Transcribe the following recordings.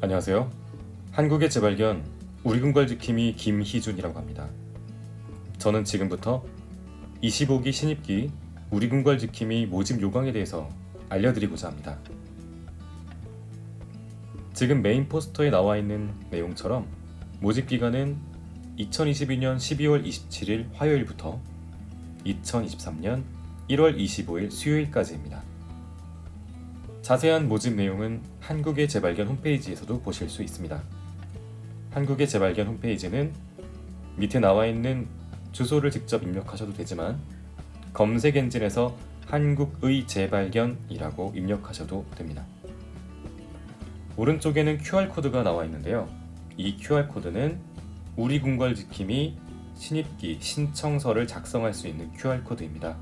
안녕하세요. 한국의 재발견 우리 군걸 지킴이 김희준이라고 합니다. 저는 지금부터 25기 신입기 우리 군걸 지킴이 모집 요강에 대해서 알려드리고자 합니다. 지금 메인 포스터에 나와 있는 내용처럼 모집 기간은 2022년 12월 27일 화요일부터 2023년 1월 25일 수요일까지입니다. 자세한 모집 내용은 한국의 재발견 홈페이지에서도 보실 수 있습니다. 한국의 재발견 홈페이지는 밑에 나와 있는 주소를 직접 입력하셔도 되지만 검색 엔진에서 한국의 재발견이라고 입력하셔도 됩니다. 오른쪽에는 QR코드가 나와 있는데요. 이 QR코드는 우리 궁궐 지킴이 신입기 신청서를 작성할 수 있는 QR코드입니다.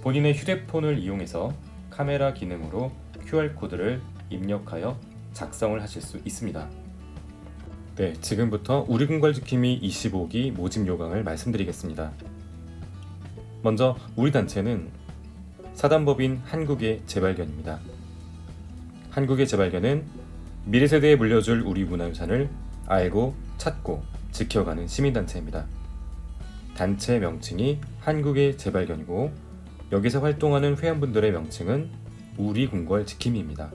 본인의 휴대폰을 이용해서 카메라 기능으로 QR코드를 입력하여 작성을 하실 수 있습니다. 네, 지금부터 우리 궁궐 지킴이 25기 모집 요강을 말씀드리겠습니다. 먼저 우리 단체는 사단법인 한국의 재발견입니다. 한국의 재발견은 미래 세대에 물려줄 우리 문화유산을 알고 찾고 지켜가는 시민단체입니다. 단체 명칭이 한국의 재발견이고 여기서 활동하는 회원분들의 명칭은 우리 궁궐 지킴이입니다.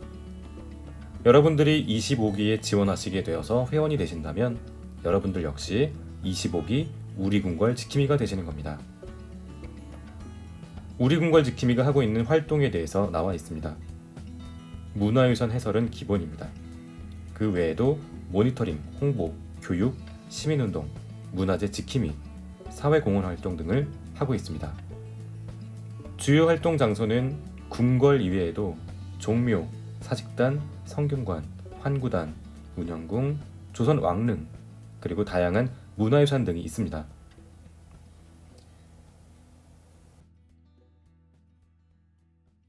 여러분들이 25기에 지원하시게 되어서 회원이 되신다면 여러분들 역시 25기 우리 궁궐 지킴이가 되시는 겁니다. 우리 궁궐 지킴이가 하고 있는 활동에 대해서 나와 있습니다. 문화유산 해설은 기본입니다. 그 외에도 모니터링, 홍보, 교육, 시민운동, 문화재 지킴이, 사회공헌 활동 등을 하고 있습니다. 주요 활동 장소는 궁궐 이외에도 종묘, 사직단, 성균관, 환구단, 운영궁, 조선 왕릉, 그리고 다양한 문화유산 등이 있습니다.